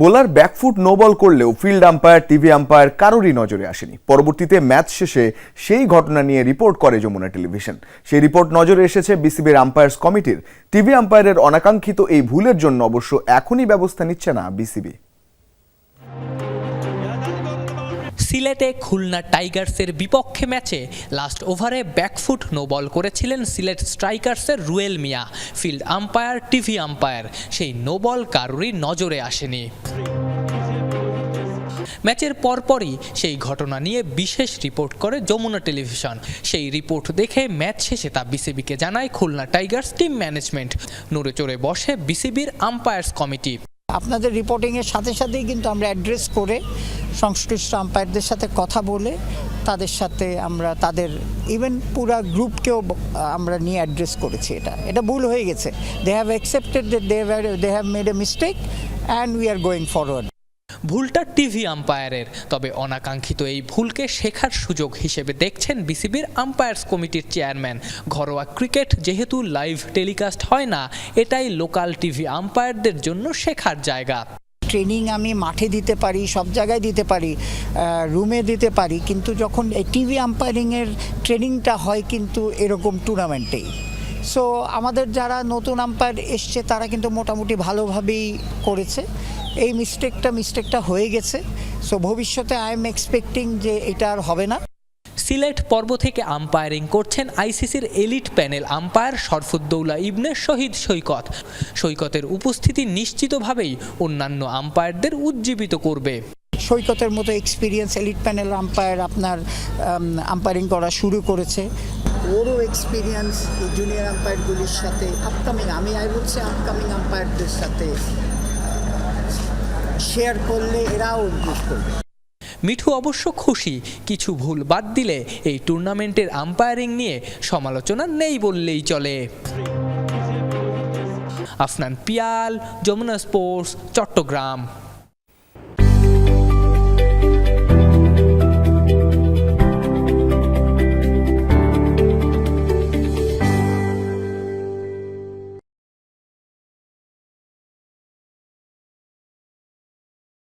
Bowler back foot no বল করলেও field umpire, TV umpire কারোরই নজরে আসেনি। পরবর্তীতে ম্যাচ শেষে সেই ঘটনা নিয়ে রিপোর্ট করে যমুনা টেলিভিশন। সেই রিপোর্ট নজরে এসেছে বিসিবির আম্পায়ার্স কমিটির। টিভি আম্পায়ারের অনাকাঙ্ক্ষিত এই ভুলের জন্য অবশ্য এখনই ব্যবস্থা নিচ্ছে না বিসিবি। সিলেটে খুলনা টাইগার্সের বিপক্ষে ম্যাচে লাস্ট ওভারে ব্যাকফুট নো বল করেছিলেন Sylhet স্ট্রাইকার্সের Ruel Mia. Field umpire TV umpire সেই নো বল কারোরই নজরে আসেনি। ম্যাচের পরপরই সেই ঘটনা নিয়ে বিশেষ রিপোর্ট করে যমুনা টেলিভিশন। সেই রিপোর্ট দেখে ম্যাচ শেষে তা বিসিবিকে জানায় খুলনা টাইগার্স টিম ম্যানেজমেন্ট। নড়ে চড়ে বসে বিসিবির আম্পায়ার্স কমিটি আপনাদের রিপোর্টিংয়ের সাথে সাথেই কিন্তু আমরা অ্যাড্রেস করে সংশ্লিষ্ট আম্পায়ারদের সাথে কথা বলে তাদের সাথে আমরা তাদের ইভেন পুরা গ্রুপকেও আমরা নিয়ে অ্যাড্রেস করেছি এটা। এটা ভুল হয়ে গেছে। They have accepted they they have made a mistake and we are going forward ভুলটা টিভি আম্পায়ারের, তবে অনাকাঙ্ক্ষিত এই ভুলকে শেখার সুযোগ হিসেবে দেখছেন বিসিবির আম্পায়ার্স কমিটির চেয়ারম্যান। ঘরোয়া ক্রিকেট যেহেতু লাইভ টেলিকাস্ট হয় না, এটাই লোকাল টিভি আম্পায়ারদের জন্য শেখার জায়গা। ট্রেনিং আমি মাঠে দিতে পারি, সব জায়গায় দিতে পারি রুমে দিতে পারি, কিন্তু যখন এই টিভি আম্পায়ারিংয়ের ট্রেনিংটা হয় কিন্তু এরকম টুর্নামেন্টেই। সো আমাদের যারা নতুন আম্পায়ার এসছে, তারা কিন্তু মোটামুটি ভালোভাবেই করেছে। এই মিস্টেকটা মিস্টেকটা হয়ে গেছে। সো ভবিষ্যতে আই এম এক্সপেক্টিং যে এটা আর হবে না। সিলেট পর্ব থেকে আম্পায়ারিং করছেন আইসিসির elite panel umpire Sharfuddoula Ibne Shahid Saikat. সৈকতের উপস্থিতি নিশ্চিতভাবেই অন্যান্য আম্পায়ারদের উজ্জীবিত করবে। সৈকতের মতো এক্সপিরিয়েন্স এলিট প্যানেল আম্পায়ার আপনার আম্পায়ারিং করা শুরু করেছে। ওরও এক্সপিরিয়েন্স জুনিয়র আম্পায়ারগুলির সাথে আপকামিং আমি আই বলছি আপকামিং আম্পায়ারদের সাথে শেয়ার করলে এরাও ইমপ্রুভ করবে। মিঠু অবশ্য খুশি। কিছু ভুল বাদ দিলে এই টুর্নামেন্টের আম্পায়ারিং নিয়ে সমালোচনা নেই বললেই চলে। আফনান পিয়াল, যমুনা স্পোর্টস, চট্টগ্রাম।